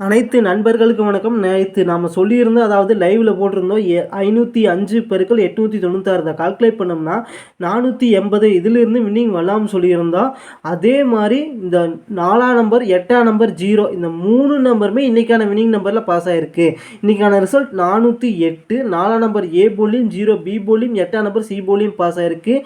அனைத்து நண்பர்களுக்கும் வணக்கம். நேற்று நாம் சொல்லியிருந்தோம் அதாவது லைவில் போட்டிருந்தோம் எ ஐநூற்றி அஞ்சு பெருக்கள் எட்நூற்றி தொண்ணூத்தாறு. தான் கால்குலேட் பண்ணோம்னா நானூற்றி எண்பது இதிலிருந்து வின்னிங் வரலாம்னு சொல்லியிருந்தோம். அதே மாதிரி இந்த நாலாம் நம்பர் எட்டாம் நம்பர் ஜீரோ இந்த மூணு நம்பருமே இன்றைக்கான வின்னிங் நம்பரில் பாஸ் ஆகிருக்கு இன்றைக்கான ரிசல்ட் நானூற்றி எட்டு நாலாம் நம்பர் ஏ போலியும் ஜீரோ பி போலியும் எட்டாம் நம்பர் சி போலியும் பாஸ் ஆகிருக்கு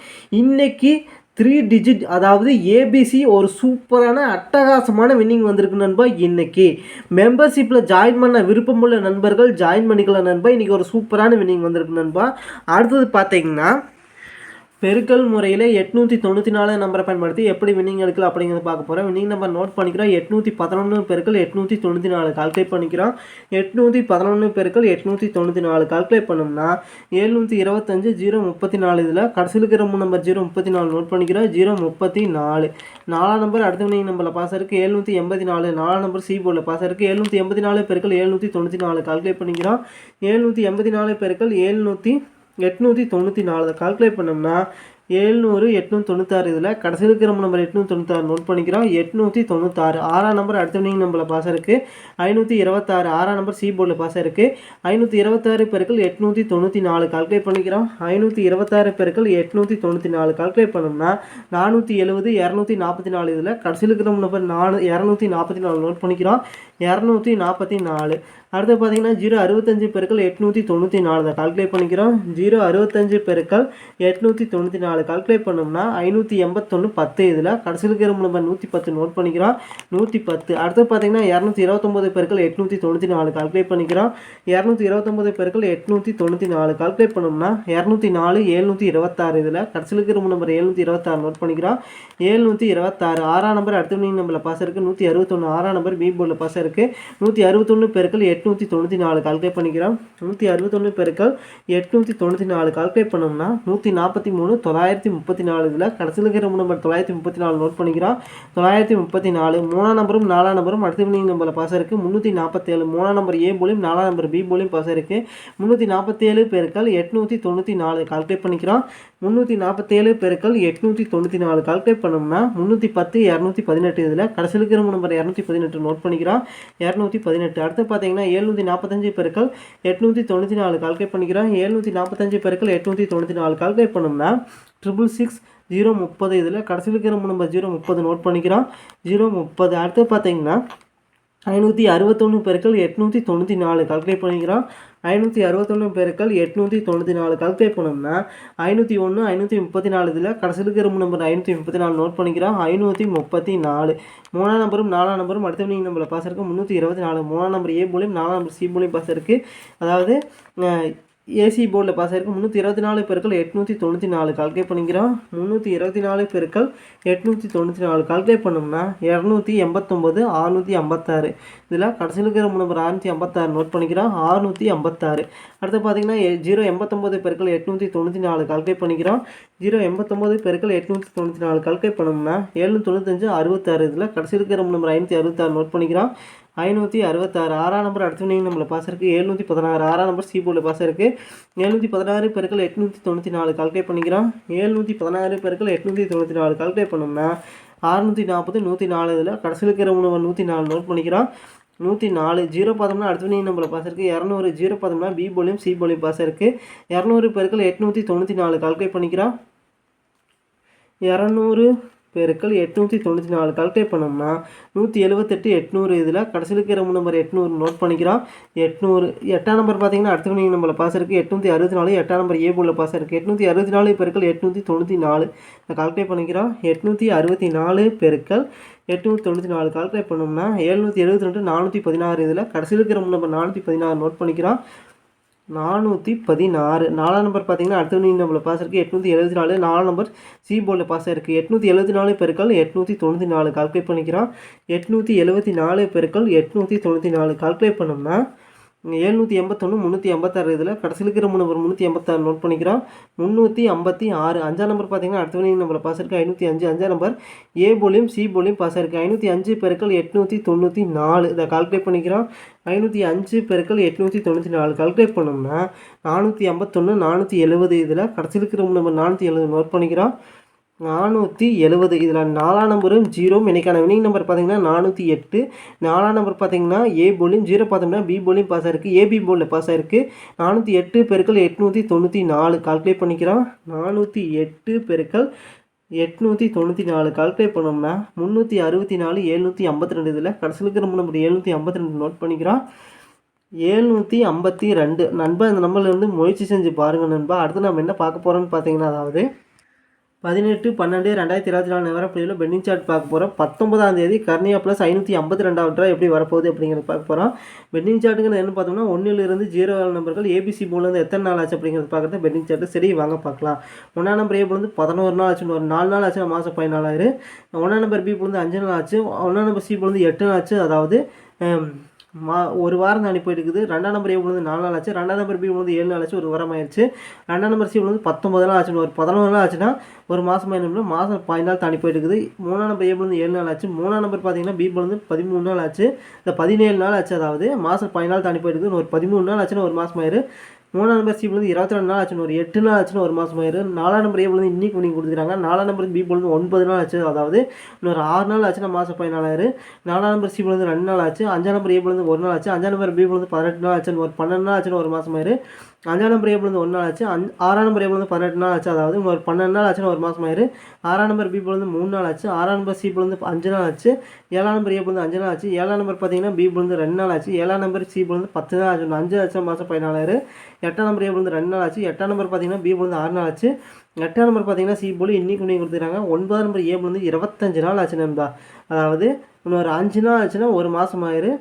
இன்றைக்கி த்ரீ டிஜிட் அதாவது ஏபிசி ஒரு சூப்பரான அட்டகாசமான வின்னிங் வந்திருக்கு நண்பா இன்றைக்கி மெம்பர்ஷிப்பில் ஜாயின் பண்ண விருப்பமுள்ள நண்பர்கள் ஜாயின் பண்ணிக்கலாம் நண்பா இன்றைக்கி ஒரு சூப்பரான வின்னிங் வந்திருக்கு நண்பா. அடுத்தது பார்த்தீங்கன்னா பெருக்கல் முறையில் எட்நூற்றி தொண்ணூற்றி நாலு நம்பரை பயன்படுத்தி எப்படி வின்னிங் எடுக்கலாம் அப்படிங்கிறத பார்க்க போகிறோம் வின்னிங் நம்பர் நோட் பண்ணிக்கிறோம். எட்நூற்றி பதினொன்று பெருக்கள் எட்நூற்றி தொண்ணூற்றி நாலு. கால்குலேட் பண்ணிக்கிறோம். எட்நூற்றி பதினொன்று பெருக்கள் எட்நூற்றி தொண்ணூற்றி நாலு. கால்குலேட் பண்ணோம்னா எழுநூற்றி இருபத்தஞ்சு ஜீரோ முப்பத்தி நாலு இதில் கடைசியில் இருக்கிற மூணு நம்பர் ஜீரோ முப்பத்தி நாலு நோட் பண்ணிக்கிறோம். ஜீரோ முப்பத்தி நாலு. நாலாம் நம்பர் அடுத்த வின்னிங் நம்பரில் பாஸ் இருக்குது எழுநூற்றி எண்பத்தி நாலு. நாலாம் நம்பர் சி போர்டில் பாஸ் இருக்குது எழுநூற்றி எண்பத்தி நாலு பெருக்கள் எழுநூற்றி தொண்ணூற்றி நாலு. கால்குலேட் பண்ணிக்கிறோம். எழுநூற்றி எண்பத்தி நாலு பெருக்கள் எழுநூற்றி எட்நூற்றி தொண்ணூற்றி நாலு கால்குலேட் பண்ணோம்னா எழுநூறு எட்நூற்றி தொண்ணூத்தாறு இதில் கடைசியில் இருக்கிற நம்பர் எட்நூற்றி தொண்ணூத்தாறு நோட் பண்ணிக்கிறோம். எட்நூற்றி தொண்ணூத்தாறு ஆறாம் நம்பர் அடுத்த வினிங் நம்பரில் பாஸ் இருக்குது ஐநூற்றி இருபத்தாறு ஆறாம் நம்பர் சி போர்டில் பாஸ் இருக்குது ஐநூற்றி இருபத்தாறு பெருக்கள் எட்நூற்றி தொண்ணூற்றி நாலு கால்குலேட் பண்ணிக்கிறோம். ஐநூற்றி இருபத்தாறு பெருக்கள் எட்நூற்றி தொண்ணூற்றி நாலு கால்குலேட் பண்ணோம்னா நானூற்றி எழுபது இரநூத்தி நாற்பத்தி நாலு இதில் கடைசியில் இருக்கிற நம்பர் நாலு இரநூத்தி நாற்பத்தி நாலு நோட் பண்ணிக்கிறோம். இரநூத்தி நாற்பத்தி நாலு அடுத்து பார்த்தீங்கன்னா ஜீரோ அறுபத்தஞ்சு பெருக்கள் எட்நூற்றி தொண்ணூற்றி நாலு தான் கால்குலேட் பண்ணிக்கிறோம். ஜீரோ அறுபத்தஞ்சு பெருக்கள் எட்நூற்றி தொண்ணூற்றி நாலு கால்குலேட் பண்ணோம்னா ஐநூற்றி எண்பத்தொன்று பத்து இதில் கடைசியில் இருக்கிற நம்பர் நூற்றி பத்து நோட் பண்ணிக்கிறோம். நூற்றி பத்து. அடுத்து பார்த்தீங்கன்னா இரநூத்தி இருபத்தொம்போது பெருக்கள் எட்நூற்றி தொண்ணூற்றி நாலு கால்குலேட் பண்ணிக்கிறோம். இரநூத்தி இருபத்தொம்போது பெருக்கள் எட்நூற்றி தொண்ணூற்றி நாலு கால்குலேட் பண்ணோம்னா இரநூத்தி நாலு ஏழ்நூற்றி இருபத்தாறு இதில் கடைசியில் இருக்கிற நம்பர் ஏழ்நூற்றி இருபத்தாறு நோட் பண்ணிக்கிறோம். ஏழ்நூற்றி இருபத்தாறு ஆறாம் நம்பர் அடுத்த வினிங் நம்பரில் பாஸ் இருக்குது நூற்றி அறுபத்தொன்று ஆறாம் நம்பர் பி போர்டில் பாஸ் இருக்குது நூற்றி அறுபத்தொன்று பெருக்கள் எட்நூற்றி தொண்ணூற்றி நாலு கால்குலேட் பண்ணிக்கிறோம். நூற்றி அறுபத்தொன்று பெருக்கள் எட்நூற்றி தொண்ணூற்றி நாலு கால்குலேட் பண்ணோம்னா நூற்றி நாற்பத்தி மூணு தொள்ளாயிரத்தி தொள்ளாயிரத்தி முப்பத்தி நாலு இதில் கடைசியில் இருக்கிற நம்பர் தொள்ளாயிரத்தி முப்பத்தி நாலு நோட் பண்ணிக்கிறோம். தொள்ளாயிரத்தி முப்பத்தி நாலு மூணாம் நம்பரும் நாலாம் நம்பரும் அடுத்த வினிங் நம்பரில் பாஸ் இருக்குது முந்நூற்றி நாற்பத்தேழு மூணாம் நம்பர் ஏ போலியும் நாலாம் நம்பர் பி போலியும் பாஸ் இருக்குது முந்நூற்றி நாற்பத்தேழு பேருக்கள் எட்நூற்றி தொண்ணூற்றி நாலு கால்குலேட் பண்ணிக்கிறோம். முந்நூற்றி நாற்பத்தேழு பெருக்கள் எட்நூற்றி தொண்ணூற்றி நாலு கால்குலேட் பண்ணோம்னா முந்நூற்றி பத்து இரநூத்தி பதினெட்டு இதில் கடைசியில் இருக்கிற நம்பர் இரநூத்தி பதினெட்டு நோட் பண்ணிக்கிறோம். இரநூத்தி பதினெட்டு. அடுத்து பார்த்தீங்கன்னா எழுநூற்றி நாற்பத்தஞ்சு பெருக்கள் எட்நூற்றி தொண்ணூற்றி நாலு கால்குலேட் பண்ணிக்கிறோம். ஏழ்நூற்றி நாற்பத்தஞ்சு பெருக்கள் எட்நூற்றி தொண்ணூற்றி நாலு கால்குலேட் பண்ணோம்னா ட்ரிபிள் சிக்ஸ் ஜீரோ முப்பது இதில் கடைசியில் இருக்கிற நம்பர் ஜீரோ முப்பது நோட் பண்ணிக்கிறோம். ஜீரோ முப்பது. அடுத்து பார்த்தீங்கன்னா ஐநூற்றி அறுபத்தொன்று பெருக்கள் எட்நூற்றி தொண்ணூற்றி நாலு கால்குலேட் பண்ணிக்கிறோம். ஐநூற்றி அறுபத்தொன்று பேருக்கள் எட்நூற்றி தொண்ணூற்றி நாலு கால்குலேட் பண்ணோம்னா ஐநூற்றி ஒன்று ஐநூற்றி முப்பத்தி நாலு இதில் கடைசியில் இருக்கிற நம்பர் ஐநூற்றி முப்பத்தி நாலு நோட் பண்ணிக்கிறோம். ஐநூற்றி முப்பத்தி நாலு. மூணாம் நம்பரும் நாலாம் நம்பரும் அடுத்த நீங்கள் நம்மளை பாஸ் இருக்குது முந்நூற்றி இருபத்தி நாலு மூணாம் நம்பர் ஏ மூலியம் நாலாம் நம்பர் சி மூலியம் பாஸ் இருக்குது அதாவது ஏசி போர்டில் பாஸ் ஆகிருக்கு முந்நூற்றி இருபத்தி நாலு பெருக்கள் எட்நூற்றி தொண்ணூற்றி நாலு கால்குலேட் பண்ணிக்கிறோம். முந்நூற்றி இருபத்தி நாலு பெருக்கள் எட்நூற்றி தொண்ணூற்றி நாலு கால்குலேட் பண்ணோம்னா இரநூத்தி எண்பத்தொம்போது அறுநூற்றி ஐம்பத்தாறு. இதில் கடைசியில் இருக்கிற நம்பர் ஆறுநூற்றி ஐம்பத்தாறு நோட் பண்ணிக்கிறோம். ஆறுநூற்றி ஐம்பத்தாறு. அடுத்து பார்த்தீங்கன்னா ஜீரோ எண்பத்தொம்போது பெருக்கள் எட்நூற்றி தொண்ணூற்றி நாலு கால்குலேட் பண்ணிக்கிறோம். ஜீரோ எண்பத்தொம்போது பெருக்கள் எட்நூற்றி தொண்ணூற்றி நாலு கால்குலேட் பண்ணோம்னா எழுநூற்றி தொண்ணூத்தஞ்சு அறுபத்தாறு. இதில் கடைசியில் இருக்கிற நம்பர் ஐநூற்றி அறுபத்தாறு நோட் பண்ணிக்கிறோம். ஐநூற்றி அறுபத்தாறு. ஆறாம் நம்பர் அடுத்த வினிங் நம்மளை பாஸ் இருக்குது எழுநூற்றி பதினாறு. ஆறாம் நம்பர் சி போர்டில் பாஸ் இருக்குது எழுநூற்றி பதினாறு பெருக்கள் எட்நூற்றி தொண்ணூற்றி நாலு. கால்குலேட் பண்ணிக்கிறோம். எழுநூற்றி பதினாறு பெருக்கள் எட்நூற்றி தொண்ணூற்றி நாலு. கால்குலேட் பண்ணோம்னா அறுநூற்றி நாற்பது நூற்றி நாலு. இதில் கடைசியில் இருக்கிற உணவு நூற்றி நாலு நோட் பண்ணிக்கிறோம். நூற்றி நாலு. ஜீரோ பார்த்தோம்னா அடுத்த வினிங் நம்மளை பாஸ் இருக்குது இரநூறு. ஜீரோ பார்த்தோம்னா பி போலியும் சி போலியும் பாஸ் இருக்குது இரநூறு பெருக்கள் எட்நூற்றி தொண்ணூற்றி நாலு. கால்குலேட் பண்ணிக்கிறோம். இரநூறு பெருக்கள் எட்நூற்றி தொண்ணூற்றி நாலு கால்குலேட் பண்ணோம்னா நூற்றி எழுபத்தெட்டு எட்நூறு இதில் கடைசியில் இருக்கிற நம்பர் எட்நூறு நோட் பண்ணிக்கிறோம். எட்நூறு எட்டாம் நம்பர் பார்த்தீங்கன்னா அடுத்த வினிங் நம்பரில் பாஸ் இருக்குது எட்நூற்றி அறுபத்தி நாலு எட்டாம் நம்பர் ஏ பாஸ் இருக்குது எட்நூற்றி அறுபத்தி நாலு பெருக்கள் எட்நூற்றி தொண்ணூற்றி நாலு. கால்குலேட் பண்ணிக்கிறோம். எட்நூற்றி அறுபத்தி நாலு பெருக்கள் எட்நூற்றி தொண்ணூற்றி நாலு கால்குலேட் பண்ணோம்னா எழுநூற்றி எழுபத்தி ரெண்டு நானூற்றி பதினாறு இதில் கடைசியில் இருக்கிற நம்பர் நானூற்றி பதினாறு நோட் பண்ணிக்கிறோம். நானூற்றி பதினாறு. நாலாம் நம்பர் பார்த்தீங்கன்னா அடுத்த நீ நம்பரில் பாஸ் இருக்குது எட்நூற்றி எழுபத்தி நாலு. நாலாம் நம்பர் சி போர்டில் பாஸ் இருக்குது எட்நூற்றி எழுபத்தி நாலு பெருக்கள் எட்நூற்றி தொண்ணூற்றி நாலு. கால்குலேட் பண்ணிக்கிறான் எட்நூற்றி எழுபத்தி நாலு பெருக்கள் எட்நூற்றி தொண்ணூற்றி நாலு. கால்குலேட் பண்ணோம்னா எழுநூற்றி எண்பத்தொன்று முந்நூற்றி எண்பத்தாறு இதில் கடைசியில் இருக்கிற நம்பர் முந்நூற்றி எண்பத்தாறு நோட் பண்ணிக்கிறோம். முந்நூற்றி ஐம்பத்தி ஆறு அஞ்சாம் நம்பர் பார்த்தீங்கன்னா அடுத்த வினிங் நம்பரில் பாஸ் இருக்குது ஐநூற்றி அஞ்சு அஞ்சாம் நம்பர் ஏ போலியும் சி போலியும் பாஸ் இருக்குது ஐநூற்றி அஞ்சு பெருக்கள் எட்நூற்றி தொண்ணூற்றி நாலு. இதை கால்குலேட் பண்ணிக்கிறோம். ஐநூற்றி அஞ்சு பெருக்கள் எட்நூற்றி தொண்ணூற்றி நாலு. கால்குலேட் பண்ணோம்னா நானூற்றி ஐம்பத்தொன்று நானூற்றி எழுபது இதில் கடைசியில் இருக்கிற நம்பர் நானூற்றி எழுபது நோட் பண்ணிக்கிறோம். நானூற்றி எழுபது இதில் நாலாம் நம்பரும் ஜீரோவும் இன்றைக்கான வினிங் நம்பர் பார்த்திங்கன்னா நானூற்றி எட்டு. நாலாம் நம்பர் பார்த்தீங்கன்னா ஏ போலியும் ஜீரோ பார்த்தோம்னா பி போலியும் பாஸ் ஆயிருக்கு. ஏபி போலில் பாஸ் ஆயிருக்கு. நானூற்றி எட்டு பெருக்கள் எட்நூற்றி தொண்ணூற்றி நாலு. கால்குலேட் பண்ணிக்கிறோம். நானூற்றி எட்டு பெருக்கள் எட்நூற்றி தொண்ணூற்றி நாலு. கால்குலேட் பண்ணோம்னா முந்நூற்றி அறுபத்தி நாலு எழுநூற்றி ஐம்பத்தி ரெண்டு. இதில் கடைசியில் இருக்கிற நம்பர் எழுநூற்றி ஐம்பத்தி ரெண்டு நோட் பண்ணிக்கிறோம். ஏழ்நூற்றி ஐம்பத்தி ரெண்டு. நண்பா இந்த நம்பர்லேருந்து முயற்சி செஞ்சு பாருங்கள் நண்பா. அடுத்து நம்ம என்ன பார்க்க போகிறோம்னு பார்த்தீங்கன்னா அதாவது பதினெட்டு பன்னெண்டு ரெண்டாயிரத்தி இருபத்தி நாலு நிவர புள்ளியில் பெண்டிங் சார்ட் பார்க்க போகிறோம் பத்தொன்பதாம் தேதி கர்னியா ப்ளஸ் ஐநூற்றி ஐம்பத்தி ரெண்டாவது ரூபா எப்படி வரப்போகுது அப்படிங்கிறத பார்க்க போகிறோம் பெண்டிங் சார்ட்டுங்கிறது என்ன பார்த்தோம்னா ஒன்றிலிருந்து ஜீரோ நம்பர்கள் ஏபிசி போலேருந்து எத்தனை நாள் ஆச்சு அப்படிங்கிறது பார்க்குறது பெண்டிங் சார்ட்டு சரி வாங்க பார்க்கலாம். ஒன்றாம் நம்பர் ஏ போலேருந்து பதினோரு நாள் ஆச்சு ஒரு நாலு நாள் ஆச்சு மாதம் பதினாலாயிரம். ஒன்றாம் நம்பர் பி போலேருந்து அஞ்சு நாள் ஆச்சு. ஒன்றாம் நம்பர் சி போலேருந்து எட்டு நாள் ஆச்சு. அதாவது மா ஒரு வாரம் தாண்டி போயிட்டு இருக்குது ரெண்டாம் நம்பர் ஏ விழுந்து நாலு நாள் ஆச்சு. ரெண்டாம் நம்பர் பி விழுந்து ஏழு நாள் ஆச்சு. ஒரு வாரம் ஆயிடுச்சு ரெண்டாம் நம்பர் சி விழுந்து பத்தொம்பது நாள் ஆச்சு ஒரு பதினொரு நாள் ஆச்சுன்னா ஒரு மாதம் ஆயிடும்னா மாதம் பதினாலு நாள் தாண்டி போயிட்டு இருக்குது மூணாம் நம்பர் ஏ விழுந்து ஏழு நாள் ஆச்சு. மூணாம் நம்பர் பார்த்தீங்கன்னா பி விழுந்து பதிமூணு நாள் ஆச்சு. இந்த பதினேழு நாள் ஆச்சு. அதாவது மாதம் பதினாலு தாண்டி போயிட்டு இருக்குது ஒரு பதிமூணு நாள் ஆச்சுன்னா ஒரு மாதம் ஆயிரு மூணாம் நம்பர் சி விழுந்து இருபத்தி ரெண்டு நாள் ஆச்சுன்னு ஒரு எட்டு நாள் ஆச்சுன்னு ஒரு மாதம் ஆயிரு நாலாம் நம்பர் ஏ விழுந்து இன்னைக்கு நீங்கள் கொடுத்துருக்காங்க நாலாம் நம்பர் பி விழுந்து ஒன்பது நாள் ஆச்சு அதாவது இன்னொரு ஆறு நாள் ஆச்சுன்னா மாதம் பதினாலாயிரம் நாலாம் நம்பர் சி விழுந்து ரெண்டு நாள் ஆச்சு அஞ்சாம் நம்பர் ஏ விழுந்து ஒரு நாள் ஆச்சு அஞ்சாம் நம்பர் பி விழுந்து பதினெட்டு நாள் ஆச்சுன்னு ஒரு பன்னெண்டு நாள் ஆச்சுன்னு ஒரு மாதம் ஆயிரு அஞ்சாம் நம்பர் ஏ விழுந்து நாள் ஆச்சு அஞ்சு ஆறாம் நம்பர் ஏ பதினெட்டு நாள் ஆச்சு அதாவது ஒரு பன்னெண்டு நாள் ஆச்சுன்னு ஒரு மாதம் ஆயிரு ஆறாம் நம்பர் பி விழுந்து மூணு நாள் ஆச்சு ஆறாம் நம்பர் சி விழுந்து அஞ்சு நாள் ஆச்சு ஏழாம் நம்பர் ஏ அஞ்சு நாள் ஆச்சு ஏழாம் நம்பர் பார்த்தீங்கன்னா பி ரெண்டு நாள் ஆச்சு ஏழாம் நம்பர் சி விழுந்து பத்து நாள் ஆச்சு அஞ்சு ஆச்சு மாதம் பதினாலாயிரம் எட்டாம் நம்பர் ஏ விழுந்து ரெண்டு நாள் ஆச்சு. எட்டாம் நம்பர் பார்த்தீங்கன்னா பி விழுந்து ஆறு நாள் ஆச்சு. எட்டாம் நம்பர் பார்த்தீங்கன்னா சி போல் இன்னைக்கு நீங்கள் கொடுத்துருக்காங்க. ஒன்பதாம் நம்பர் ஏ விழுந்து இருபத்தஞ்சு நாள் ஆச்சு நண்பா. அதாவது இன்னொரு அஞ்சு நாள் ஆச்சுன்னா ஒரு மாதம் ஆயிரு.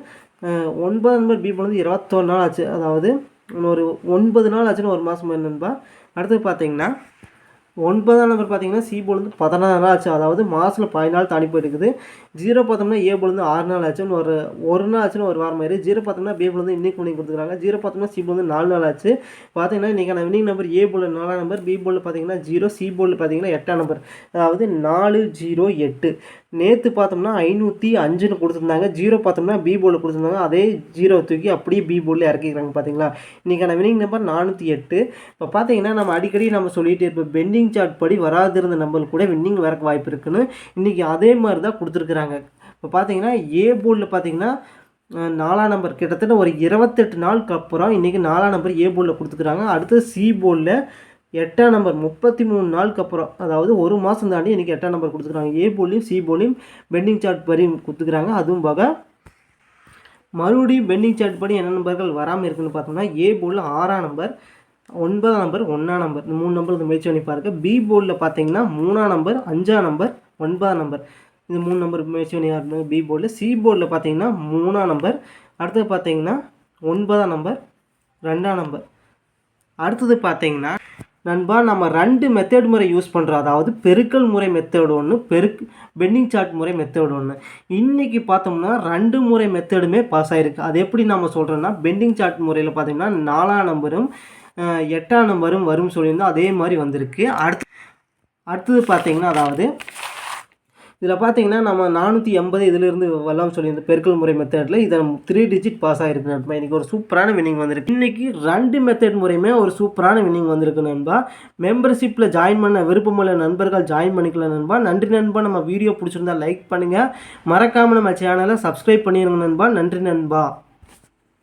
ஒன்பதாம் நம்பர் பி விழுந்து இருபத்தோரு நாள் ஆச்சு. அதாவது இன்னொரு ஒன்பது நாள் ஆச்சுன்னு ஒரு மாதம் ஆயிரு நண்பா. அடுத்து பார்த்தீங்கன்னா ஒன்பதாம் நம்பர் பார்த்தீங்கன்னா சி போலேருந்து வந்து பதினாறு நாள் ஆச்சு. அதாவது மாதத்தில் பதினாலு தாண்டி போயிருக்குது ஜீரோ பார்த்தோம்னா ஏ போலேருந்து வந்து ஆறு நாள் ஆச்சுன்னு ஒரு ஒரு நாள் ஆச்சுன்னு ஒரு வாரம் மாதிரி ஜீரோ பார்த்தோம்னா பி போலேருந்து இன்னைக்கு பண்ணி கொடுத்துருக்காங்க. ஜீரோ பார்த்தோம்னா சி போலேருந்து வந்து நாலு நாள் ஆச்சு. பார்த்தீங்கன்னா இன்றைக்கான வினிங் நம்பர் ஏ போல் நாலாம் நம்பர் பி போலில் பார்த்தீங்கன்னா ஜீரோ சி போலில் பார்த்தீங்கன்னா எட்டாம் நம்பர் அதாவது நாலு ஜீரோ எட்டு. நேற்று பார்த்தோம்னா ஐநூற்றி அஞ்சுன்னு கொடுத்துருந்தாங்க. ஜீரோ பார்த்தோம்னா பி போர்டில் கொடுத்துருந்தாங்க. அதே ஜீரோ தூக்கி அப்படியே பி போர்டில் இறக்கிக்கிறாங்க பார்த்தீங்களா இன்றைக்கான வினிங் நம்பர் நானூற்றி எட்டு. இப்போ பார்த்தீங்கன்னா நம்ம அடிக்கடி நம்ம சொல்லிகிட்டே இருப்போம் பெண்டிங் சார்ட் படி வராதிருந்த நம்பருக்கு கூட வின்னிங் வரக்கு வாய்ப்பு இருக்குன்னு. இன்றைக்கி அதே மாதிரி தான் கொடுத்துருக்குறாங்க. இப்போ பார்த்தீங்கன்னா ஏ போர்டில் பார்த்தீங்கன்னா நாலாம் நம்பர் கிட்டத்தட்ட ஒரு இருபத்தெட்டு நாளுக்கு அப்புறம் இன்றைக்கி நாலாம் நம்பர் ஏ போர்டில் கொடுத்துருக்குறாங்க அடுத்து சி போர்டில் எட்டாம் நம்பர் முப்பத்தி மூணு நாளுக்கு அப்புறம் அதாவது ஒரு மாதம் தாண்டி இன்றைக்கி எட்டாம் நம்பர் கொடுத்துருக்காங்க. ஏ போலியும் சி போலியும் பெண்டிங் சார்ட் படி கொடுத்துக்கிறாங்க அதுவும் போக மறுபடியும் பெண்டிங் சார்ட் படி என்ன நம்பர்கள் வராமல் இருக்குன்னு பார்த்தோம்னா ஏ போர்டில் ஆறாம் நம்பர் ஒன்பதாம் நம்பர் ஒன்றாம் நம்பர் இந்த மூணு நம்பர் முயற்சி பண்ணி பாருங்க. பி போர்டில் பார்த்தீங்கன்னா மூணாம் நம்பர் அஞ்சாம் நம்பர் ஒன்பதாம் நம்பர் இந்த மூணு நம்பர் முயற்சி பண்ணி பாருங்க பி போர்டில் சி போர்டில் பார்த்தீங்கன்னா மூணாம் நம்பர் அடுத்தது பார்த்தீங்கன்னா ஒன்பதாம் நம்பர் ரெண்டாம் நம்பர் அடுத்தது பார்த்தீங்கன்னா நண்பா நம்ம ரெண்டு மெத்தேட் முறை யூஸ் பண்ணுறோம் அதாவது பெருக்கல் முறை மெத்தேடு ஒன்று பெருக் பெண்டிங் சார்ட் முறை மெத்தேடு ஒன்று இன்றைக்கி பார்த்தோம்னா ரெண்டு முறை மெத்தேடுமே பாஸ் ஆகிருக்கு அது எப்படி நம்ம சொல்கிறோன்னா பெண்டிங் சார்ட் முறையில் பார்த்தீங்கன்னா நாலாம் நம்பரும் எட்டாம் நம்பரும் வரும் சொல்லியிருந்தோம். அதே மாதிரி வந்திருக்கு. அடுத்து அடுத்தது பார்த்தீங்கன்னா அதாவது இதில் பார்த்தீங்கன்னா நம்ம நானூற்றி எண்பது இதிலிருந்து வரலாம் சொல்லியிருந்த பெருக்கல் முறை மெத்தடில் இதை த்ரீ டிஜிட் பாஸ் ஆகிருக்கு நண்பா. இன்றைக்கி ஒரு சூப்பரான வின்னிங் வந்திருக்கு. இன்றைக்கி ரெண்டு மெத்தட் முறையுமே ஒரு சூப்பரான வின்னிங் வந்திருக்கு நண்பா. மெம்பர்ஷிப்பில் ஜாயின் பண்ண விருப்பமுள்ள நண்பர்கள் ஜாயின் பண்ணிக்கலாம் நண்பா. நன்றி நண்பா. நம்ம வீடியோ பிடிச்சிருந்தா லைக் பண்ணுங்கள் மறக்காமல் நம்ம சேனலை சப்ஸ்கிரைப் பண்ணிடுங்க நண்பா. நன்றி நண்பா.